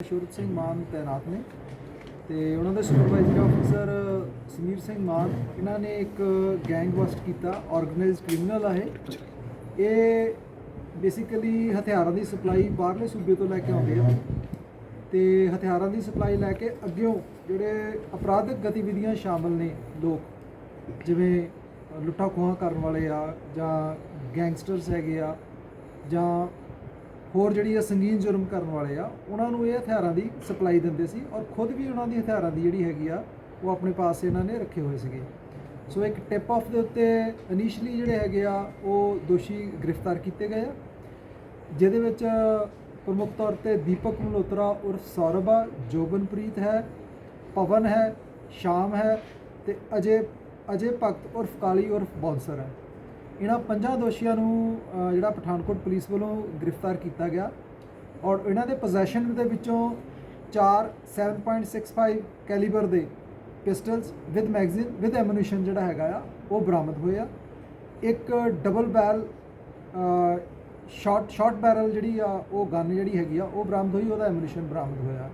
ਸ਼ੂਰਤ ਸਿੰਘ ਮਾਨ ਤੈਨਾਤ ਨੇ ਤੇ ਉਹਨਾਂ ਦੇ ਸੁਪਰਵਾਈਜ਼ਰ ਆਫੀਸਰ ਸਮੀਰ ਸਿੰਘ ਮਾਨ ਇਹਨਾਂ ਨੇ ਇੱਕ ਗੈਂਗ ਬਸਟ ਕੀਤਾ ਆਰਗੇਨਾਈਜ਼ਡ ਕ੍ਰਿਮੀਨਲ ਆ ਇਹ। ਇਹ ਬੇਸਿਕਲੀ ਹਥਿਆਰਾਂ ਦੀ ਸਪਲਾਈ ਬਾਹਰਲੇ ਸੂਬੇ ਤੋਂ ਲੈ ਕੇ ਆਉਂਦੇ ਆ ਤੇ ਹਥਿਆਰਾਂ ਦੀ ਸਪਲਾਈ ਲੈ ਕੇ ਅੱਗਿਓਂ ਜਿਹੜੇ ਅਪਰਾਧਿਕ ਗਤੀਵਿਧੀਆਂ ਸ਼ਾਮਲ ਨੇ ਲੋਕ ਜਿਵੇਂ ਅ, ਲੁੱਟਾਂ ਖੋਹਾਂ ਕਰਨ ਵਾਲੇ ਆ ਜਾਂ ਗੈਂਗਸਟਰਸ ਹੈਗੇ ਆ ਜਾਂ ਹੋਰ ਜਿਹੜੀ ਆ ਸੰਗੀਨ ਜੁਰਮ ਕਰਨ ਵਾਲੇ ਆ, ਉਹਨਾਂ ਨੂੰ ਇਹ ਹਥਿਆਰਾਂ ਦੀ ਸਪਲਾਈ ਦਿੰਦੇ ਸੀ ਔਰ ਖੁਦ ਵੀ ਉਹਨਾਂ ਦੀ ਹਥਿਆਰਾਂ ਦੀ ਜਿਹੜੀ ਹੈਗੀ ਆ, ਉਹ ਆਪਣੇ ਪਾਸ ਇਹਨਾਂ ਨੇ ਰੱਖੇ ਹੋਏ ਸੀਗੇ। ਸੋ ਇੱਕ ਟਿਪ ਆਫ ਦੇ ਉੱਤੇ ਇਨੀਸ਼ੀਅਲੀ ਜਿਹੜੇ ਹੈਗੇ ਆ, ਉਹ ਦੋਸ਼ੀ ਗ੍ਰਿਫਤਾਰ ਕੀਤੇ ਗਏ ਆ, ਜਿਹਦੇ ਵਿੱਚ ਪ੍ਰਮੁੱਖ ਤੌਰ ਤੇ ਦੀਪਕ ਮਲਹੋਤਰਾ ਉਰਫ ਸੌਰਭ ਆ ਜੋਬਨਪ੍ਰੀਤ ਹੈ, ਪਵਨ ਹੈ, ਸ਼ਾਮ ਹੈ ਤੇ ਅਜੇ ਅਜੇ ਭਗਤ ਉਰਫ ਕਾਲੀ ਉਰਫ ਬੌਂਸਰ ਹੈ। ਇਹਨਾਂ ਪੰਜਾਂ ਦੋਸ਼ੀਆਂ ਨੂੰ ਅ, ਜਿਹੜਾ ਪਠਾਨਕੋਟ ਪੁਲਿਸ ਵੱਲੋਂ ਗ੍ਰਿਫਤਾਰ ਕੀਤਾ ਗਿਆ ਔਰ ਇਹਨਾਂ ਦੇ ਪੋਜੈਸ਼ਨ ਦੇ ਵਿੱਚੋਂ 4 7.65 ਕੈਲੀਬਰ ਦੇ pistols with magazine with ammunition ਜਿਹੜਾ ਹੈਗਾ ਆ ਉਹ ਬਰਾਮਦ ਹੋਏ ਆ। ਇੱਕ double barrel short short barrel ਜਿਹੜੀ ਆ ਉਹ ਗਨ ਜਿਹੜੀ ਹੈਗੀ ਆ ਉਹ ਬਰਾਮਦ ਹੋਈ ਉਹਦਾ ਐਮੂਨੀਸ਼ਨ ਬਰਾਮਦ ਹੋਇਆ।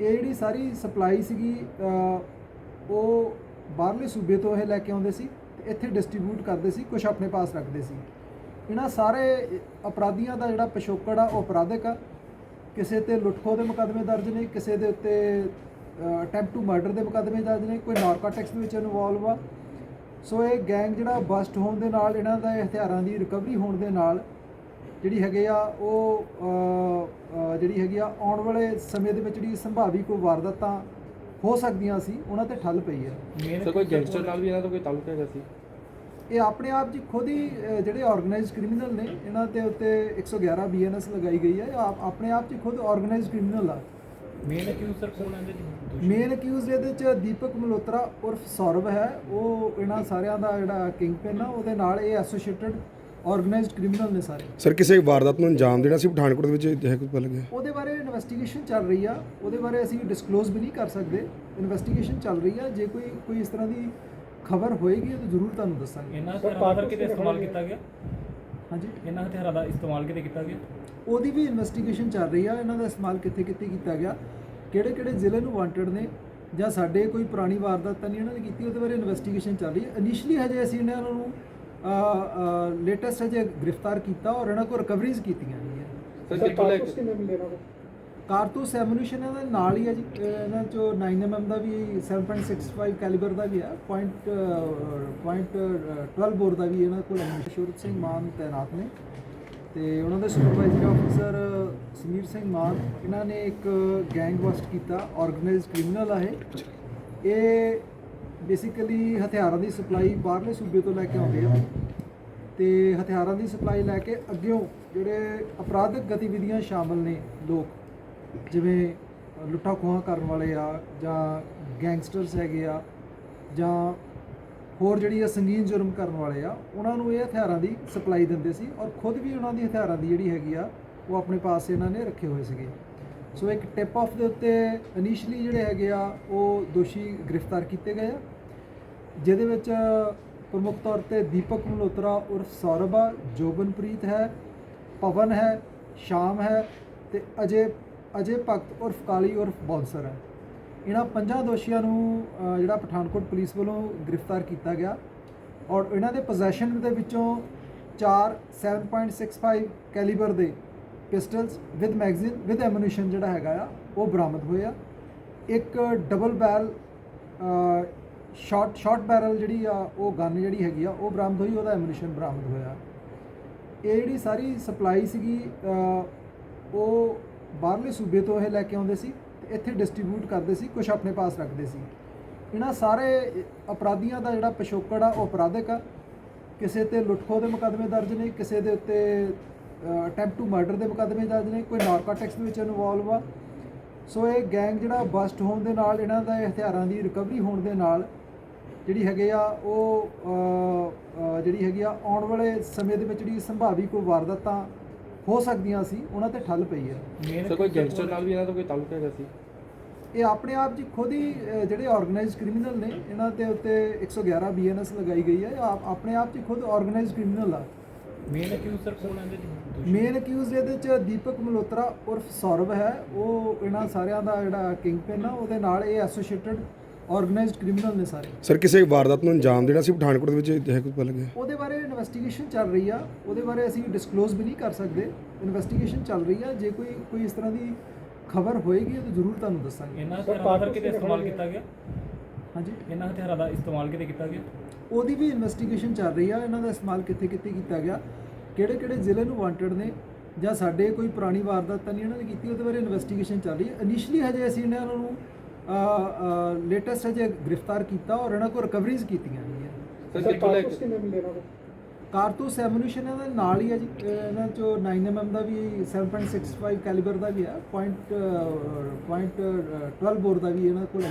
ਇਹ ਜਿਹੜੀ ਸਾਰੀ ਸਪਲਾਈ ਸੀਗੀ ਅ, ਉਹ ਬਾਹਰਲੇ ਸੂਬੇ ਤੋਂ ਇਹ ਲੈ ਕੇ ਆਉਂਦੇ ਸੀ। ਤੇ ਇੱਥੇ ਡਿਸਟ੍ਰੀਬਿਊਟ ਕਰਦੇ ਸੀ ਕੁਝ ਆਪਣੇ ਪਾਸ ਰੱਖਦੇ ਸੀ। ਇਹਨਾਂ ਸਾਰੇ ਅਪਰਾਧੀਆਂ ਦਾ ਜਿਹੜਾ ਪਿਛੋਕੜ ਆ, ਉਹ ਅਪਰਾਧਿਕ ਆ। ਕਿਸੇ ਤੇ ਲੁੱਟਖੋ ਦੇ ਮੁਕੱਦਮੇ ਦਰਜ ਨੇ, ਕਿਸੇ ਦੇ ਉੱਤੇ ਅਟੈਂਪਟ ਟੂ ਮਰਡਰ ਦੇ ਮੁਕੱਦਮੇ ਦਰਜ ਨੇ, ਕੋਈ ਨਾਰਕੋਟਿਕਸ ਦੇ ਵਿੱਚ ਇਨਵੋਲਵ ਆ। ਸੋ ਇਹ ਗੈਂਗ ਜਿਹੜਾ ਬਸਟ ਹੋਣ ਦੇ ਨਾਲ, ਇਹਨਾਂ ਦਾ ਹਥਿਆਰਾਂ ਦੀ ਰਿਕਵਰੀ ਹੋਣ ਦੇ ਨਾਲ ਜਿਹੜੀ ਹੈਗੇ ਆ, ਉਹ ਜਿਹੜੀ ਹੈਗੀ ਆ, ਆਉਣ ਵਾਲੇ ਸਮੇਂ ਦੇ ਵਿੱਚ ਜਿਹੜੀ ਸੰਭਾਵੀ ਕੋਈ ਵਾਰਦਾਤਾਂ ਹੋ ਸਕਦੀਆਂ ਸੀ ਉਹਨਾਂ ਤੇ ਠੱਲ ਪਈ ਹੈ। ਸਰ ਕੋਈ ਗੈਂਗਸਟਰ ਨਾਲ ਵੀ ਇਹਨਾਂ ਦਾ ਕੋਈ ਤਾਲੁਕ ਹੈਗਾ ਸੀ? ਇਹ ਆਪਣੇ ਆਪ 'ਚ ਖੁਦ ਹੀ ਜਿਹੜੇ ਆਰਗੇਨਾਈਜ਼ਡ ਕ੍ਰਿਮੀਨਲ ਨੇ ਇਹਨਾਂ ਤੇ ਉੱਤੇ 111 ਬੀਐਨਐਸ ਲਗਾਈ ਗਈ ਹੈ। ਇਹ ਆਪ- ਆਪਣੇ ਆਪ 'ਚ ਖੁਦ ਆਰਗੇਨਾਈਜ਼ਡ ਕ੍ਰਿਮੀਨਲ ਆ। ਮੇਨ ਅਕਿਊਜ਼ ਸਰ ਕੋਣ ਆਂਦੇ ਜੀ ਮੇਨ ਅਕਿਊਜ਼ ਇਹਦੇ 'ਚ ਦੀਪਕ ਮਲਹੋਤਰਾ ਉਰਫ ਸੌਰਵ ਹੈ। ਉਹ ਇਹਨਾਂ ਸਾਰਿਆਂ ਦਾ ਜਿਹੜਾ ਕਿੰਗ ਪਿਨ ਆ ਉਹਦੇ ਨਾਲ ਇਹ ਐਸੋਸੀਏਟਡ ਆਰਗੇਨਾਈਜ਼ਡ ਕ੍ਰਿਮੀਨਲ ਨੇ ਸਾਰੇ। ਸਰ ਕਿਸੇ ਵਾਰਦਾਤ ਨੂੰ ਅੰਜਾਮ ਦੇਣਾ ਸੀ ਪਠਾਨਕੋਟ ਦੇ ਵਿੱਚ ਇਹ ਕੁਝ ਪਤਾ ਲੱਗਿਆ? ਉਹਦੇ ਬਾਰੇ ਇਨਵੈਸਟੀਗੇਸ਼ਨ ਚੱਲ ਰਹੀ ਆ। ਉਹਦੇ ਬਾਰੇ ਅਸੀਂ ਡਿਸਕਲੋਜ਼ ਵੀ ਨਹੀਂ ਕਰ ਸਕਦੇ। ਇਨਵੈਸਟੀਗੇਸ਼ਨ ਚੱਲ ਰਹੀ ਆ। ਜੇ ਕੋਈ ਕੋਈ ਇਸ ਤਰ੍ਹਾਂ ਦੀ ਖਬਰ ਹੋਏਗੀ ਤਾਂ ਜ਼ਰੂਰ ਤੁਹਾਨੂੰ ਦੱਸਾਂਗੇ। ਇਹਨਾਂ ਹਥਿਆਰਾਂ ਦਾ ਕਿਤੇ ਇਸਤੇਮਾਲ ਕੀਤਾ ਗਿਆ? ਹਾਂਜੀ? ਇਹਨਾਂ ਹਥਿਆਰਾਂ ਦਾ ਇਸਤੇਮਾਲ ਕਿਤੇ ਕੀਤਾ ਗਿਆ? ਉਹਦੀ ਵੀ ਇਨਵੈਸਟੀਗੇਸ਼ਨ ਚੱਲ ਰਹੀ ਆ। ਇਹਨਾਂ ਦਾ ਇਸਤੇਮਾਲ ਕਿੱਥੇ ਕਿੱਥੇ ਕੀਤਾ ਗਿਆ? ਕਿਹੜੇ ਕਿਹੜੇ ਜ਼ਿਲ੍ਹੇ ਨੂੰ ਵਾਂਟਡ ਨੇ? ਜਾਂ ਸਾਡੇ ਕੋਈ ਪੁਰਾਣੀ ਵਾਰਦਾਤ ਤਾਂ ਨਹੀਂ ਇਹਨਾਂ ਨੇ ਕੀਤੀ? ਉਹਦੇ ਬਾਰੇ ਇਨਵੈਸਟੀਗੇਸ਼ਨ ਚੱਲ ਰਹੀ ਹੈ ਇਨੀਸ਼ੀਅਲੀ ਹਜੇ ਅਸੀਂ ਇਹਨਾਂ ਨੂੰ ਲੇਟੈਸਟ ਹਜੇ ਗ੍ਰਿਫਤਾਰ ਕੀਤਾ ਔਰ ਇਹਨਾਂ ਕੋਲ ਰਿਕਵਰੀਜ਼ ਕੀਤੀਆਂ ਨੇ। ਸਰ ਕਿੱਥੋਂ ਲੈ ਕੇ ਕਾਰਤੂਸ ਐਮੂਨੀਸ਼ਨ ਇਹਦੇ ਨਾਲ ਹੀ ਹੈ ਜੀ। ਇਹਨਾਂ ਚੋਂ 9mm ਦਾ ਵੀ 7.65 ਕੈਲੀਬਰ ਦਾ ਵੀ ਹੈ। ਪੁਆਇੰਟ ਪੁਆਇੰਟ 12 ਬੋਰ ਦਾ ਵੀ ਇਹਨਾਂ ਕੋਲ ammunition। ਸ਼ੁਰਤ ਸਿੰਘ ਮਾਨ ਤੈਨਾਤ ਨੇ। ਤੇ ਉਹਨਾਂ ਦੇ ਸੁਪਰਵਾਈਜ਼ਰ ਆਫੀਸਰ ਸਮੀਰ ਸਿੰਘ ਮਾਨ ਇਹਨਾਂ ਨੇ ਇੱਕ ਗੈਂਗ ਬਸਟ ਕੀਤਾ ਆਰਗੇਨਾਈਜ਼ਡ ਕ੍ਰਿਮੀਨਲ ਆ ਇਹ ਬੇਸਿਕਲੀ ਹਥਿਆਰਾਂ ਦੀ ਸਪਲਾਈ ਬਾਹਰਲੇ ਸੂਬੇ ਤੋਂ ਲੈ ਕੇ ਆਉਂਦੇ ਆ। ਤੇ ਹਥਿਆਰਾਂ ਦੀ ਸਪਲਾਈ ਲੈ ਕੇ ਅੱਗਿਓਂ ਜਿਹੜੇ ਅਪਰਾਧਿਕ ਗਤੀਵਿਧੀਆਂ ਸ਼ਾਮਲ ਨੇ ਲੋਕ ਜਿਵੇਂ ਅ, ਲੁੱਟਾਂ ਖੋਹਾਂ ਕਰਨ ਵਾਲੇ ਆ ਜਾਂ ਗੈਂਗਸਟਰਸ ਹੈਗੇ ਆ ਜਾਂ ਹੋਰ ਜਿਹੜੀ ਆ ਸੰਗੀਨ ਜੁਰਮ ਕਰਨ ਵਾਲੇ ਆ ਉਹਨਾਂ ਨੂੰ ਇਹ ਹਥਿਆਰਾਂ ਦੀ ਸਪਲਾਈ ਦਿੰਦੇ ਸੀ ਔਰ ਖੁਦ ਵੀ ਉਹਨਾਂ ਦੀ ਹਥਿਆਰਾਂ ਦੀ ਜਿਹੜੀ ਹੈਗੀ ਆ ਉਹ ਆਪਣੇ ਪਾਸ ਇਹਨਾਂ ਨੇ ਰੱਖੇ ਹੋਏ ਸੀਗੇ। ਸੋ ਇੱਕ ਟਿਪ ਆਫ ਦੇ ਉੱਤੇ ਇਨੀਸ਼ੀਅਲੀ ਜਿਹੜੇ ਹੈਗੇ ਆ, ਉਹ ਦੋਸ਼ੀ ਗ੍ਰਿਫਤਾਰ ਕੀਤੇ ਗਏ ਆ। ਜਿਹਦੇ ਵਿੱਚ ਪ੍ਰਮੁੱਖ ਤੌਰ ਤੇ ਦੀਪਕ ਮਲਹੋਤਰਾ ਉਰਫ ਸੌਰਭ ਆ ਜੋਬਨਪ੍ਰੀਤ ਹੈ, ਪਵਨ ਹੈ, ਸ਼ਾਮ ਹੈ ਤੇ ਅਜੇ ਅਜੇ ਭਗਤ ਉਰਫ ਕਾਲੀ ਉਰਫ ਬੌਂਸਰ ਹੈ। ਇਹਨਾਂ ਪੰਜਾਂ ਦੋਸ਼ੀਆਂ ਨੂੰ ਜਿਹੜਾ ਪਠਾਨਕੋਟ ਪੁਲਿਸ ਵੱਲੋਂ ਗ੍ਰਿਫਤਾਰ ਕੀਤਾ ਗਿਆ। ਔਰ ਇਹਨਾਂ ਦੇ ਪੋਜੈਸ਼ਨ ਦੇ ਵਿੱਚੋਂ 4 7.65 ਕੈਲੀਬਰ ਦੇ pistols with magazine with ammunition ਜਿਹੜਾ ਹੈਗਾ ਆ, ਉਹ ਬਰਾਮਦ ਹੋਏ ਆ। ਇੱਕ double barrel short short barrel ਜਿਹੜੀ ਆ, ਉਹ ਗਨ ਜਿਹੜੀ ਹੈਗੀ ਆ, ਉਹ ਬਰਾਮਦ ਹੋਈ, ਉਹਦਾ ਐਮੂਨੀਸ਼ਨ ਬਰਾਮਦ ਹੋਇਆ। ਇਹ ਜਿਹੜੀ ਸਾਰੀ ਸਪਲਾਈ ਸੀਗੀ ਉਹ ਬਾਹਰਲੇ ਸੂਬੇ ਤੋਂ ਇਹ ਲੈ ਕੇ ਆਉਂਦੇ ਸੀ ਤੇ ਇੱਥੇ ਡਿਸਟ੍ਰੀਬਿਊਟ ਕਰਦੇ ਸੀ ਕੁਝ ਆਪਣੇ ਪਾਸ ਰੱਖਦੇ ਸੀ। ਇਹਨਾਂ ਸਾਰੇ ਅਪਰਾਧੀਆਂ ਦਾ ਜਿਹੜਾ ਪਿਛੋਕੜ ਆ, ਉਹ ਅਪਰਾਧਿਕ ਆ। ਕਿਸੇ ਤੇ ਲੁੱਟਖੋ ਦੇ ਮੁਕੱਦਮੇ ਦਰਜ ਨੇ, ਕਿਸੇ ਦੇ ਉੱਤੇ ਅਟੈਂਪਟ ਟੂ ਮਰਡਰ ਦੇ ਮੁਕੱਦਮੇ ਦਰਜ ਨੇ ਕੋਈ ਨਾਰਕੋਟਿਕਸ ਦੇ ਵਿੱਚ ਇਨਵੋਲਵ ਆ। ਸੋ ਇਹ ਗੈਂਗ ਜਿਹੜਾ ਬਸਟ ਹੋਣ ਦੇ ਨਾਲ ਇਹਨਾਂ ਦਾ ਹਥਿਆਰਾਂ ਦੀ ਰਿਕਵਰੀ ਹੋਣ ਦੇ ਨਾਲ ਜਿਹੜੀ ਹੈਗੇ ਆ ਉਹ ਜਿਹੜੀ ਹੈਗੀ ਆ ਆਉਣ ਵਾਲੇ ਸਮੇਂ ਦੇ ਵਿੱਚ ਜਿਹੜੀ ਸੰਭਾਵੀ ਕੋਈ ਵਾਰਦਾਤਾਂ ਹੋ ਸਕਦੀਆਂ ਸੀ ਉਹਨਾਂ ਤੇ ਠੱਲ ਪਈ ਹੈ। ਮੇਨ ਸਰ ਕੋਈ ਗੈਂਗਸਟਰ ਨਾਲ ਵੀ ਇਹਨਾਂ ਦਾ ਕੋਈ ਤਾਲੁਕ ਹੈਗਾ ਸੀ? ਇਹ ਆਪਣੇ ਆਪ 'ਚ ਖੁਦ ਹੀ ਜਿਹੜੇ ਆਰਗੇਨਾਈਜ਼ਡ ਕ੍ਰਿਮੀਨਲ ਨੇ ਇਹਨਾਂ ਤੇ ਉੱਤੇ 111 ਬੀਐਨਐਸ ਲਗਾਈ ਗਈ ਹੈ। ਆਪਣੇ ਆਪ 'ਚ ਖੁਦ ਆਰਗੇਨਾਈਜ਼ਡ ਕ੍ਰਿਮੀਨਲ ਆ। ਮੇਨ ਅਕਿਊਜ਼ ਸਰ ਕੌਣ ਹੈ ਇਹਦੇ ਚ? ਦੋਸ਼ੀ? ਮੇਨ ਅਕਿਊਜ਼ ਇਹਦੇ ਚ ਦੀਪਕ ਮਲਹੋਤਰਾ ਉਰਫ ਸੌਰਵ ਹੈ। ਉਹ ਇਹਨਾਂ ਸਾਰਿਆਂ ਦਾ ਜਿਹੜਾ ਕਿੰਗ ਪਿਨ ਆ ਉਹਦੇ ਨਾਲ ਇਹ ਐਸੋਸੀਏਟਡ ਆਰਗੇਨਾਈਜ਼ਡ ਕ੍ਰਿਮੀਨਲ ਨੇ ਸਾਰੇ। ਸਰ ਕਿਸੇ ਵਾਰਦਾਤ ਨੂੰ ਅੰਜਾਮ ਦੇਣਾ ਸੀ ਪਠਾਨਕੋਟ ਦੇ ਵਿੱਚ ਇਹ ਕੁਝ ਪਤਾ ਲੱਗਿਆ? ਉਹਦੇ ਬਾਰੇ ਇਨਵੈਸਟੀਗੇਸ਼ਨ ਚੱਲ ਰਹੀ ਆ। ਉਹਦੇ ਬਾਰੇ ਅਸੀਂ ਡਿਸਕਲੋਜ਼ ਵੀ ਨਹੀਂ ਕਰ ਸਕਦੇ। ਇਨਵੈਸਟੀਗੇਸ਼ਨ ਚੱਲ ਰਹੀ ਆ। ਜੇ ਕੋਈ ਕੋਈ ਇਸ ਤਰ੍ਹਾਂ ਦੀ ਖਬਰ ਹੋਏਗੀ ਤਾਂ ਜ਼ਰੂਰ ਤੁਹਾਨੂੰ ਦੱਸਾਂਗੇ। ਇਹਨਾਂ ਦਾ ਸਰ ਕਿਤੇ ਇਸਤੇਮਾਲ ਕੀਤਾ ਗਿਆ? ਹਾਂਜੀ। ਇਹਨਾਂ ਹਥਿਆਰਾਂ ਦਾ ਇਸਤੇਮਾਲ ਕਿਤੇ ਕੀਤਾ ਗਿਆ? ਉਹਦੀ ਵੀ ਇਨਵੈਸਟੀਗੇਸ਼ਨ ਚੱਲ ਰਹੀ ਆ। ਇਹਨਾਂ ਦਾ ਇਸਤੇਮਾਲ ਕਿੱਥੇ ਕਿੱਥੇ ਕੀਤਾ ਗਿਆ? ਕਿਹੜੇ ਕਿਹੜੇ ਜ਼ਿਲ੍ਹੇ ਨੂੰ ਵਾਂਟਡ ਨੇ? ਜਾਂ ਸਾਡੇ ਕੋਈ ਪੁਰਾਣੀ ਵਾਰਦਾਤ ਤਾਂ ਨਹੀਂ ਇਹਨਾਂ ਨੇ ਕੀਤੀ? ਉਹਦੇ ਬਾਰੇ ਇਨਵੈਸਟੀਗੇਸ਼ਨ ਚੱਲ ਰਹੀ ਹੈ ਇਨੀਸ਼ੀਅਲੀ ਹਜੇ ਅਸੀਂ ਇਹਨਾਂ ਨੂੰ ਲੇਟੈਸਟ ਹਜੇ ਗ੍ਰਿਫਤਾਰ ਕੀਤਾ ਔਰ ਇਹਨਾਂ ਕੋਲ ਰਿਕਵਰੀਜ਼ ਕੀਤੀਆਂ ਗਈਆਂ। ਸਰ ਕਿੱਥੋਂ ਲੈ ਕੇ? ਕਾਰਤੂਸ ਐਮੂਨੀਸ਼ਨ ਇਹਨਾਂ ਦੇ ਨਾਲ ਹੀ ਹੈ ਜੀ। ਇਹਨਾਂ ਚੋਂ 9mm ਦਾ ਵੀ 7.65 ਕੈਲੀਬਰ ਦਾ ਵੀ ਹੈ ਪੁਆਇੰਟ ਪੁਆਇੰਟ 12 ਬੋਰ ਦਾ ਵੀ ਇਹਨਾਂ ਕੋਲ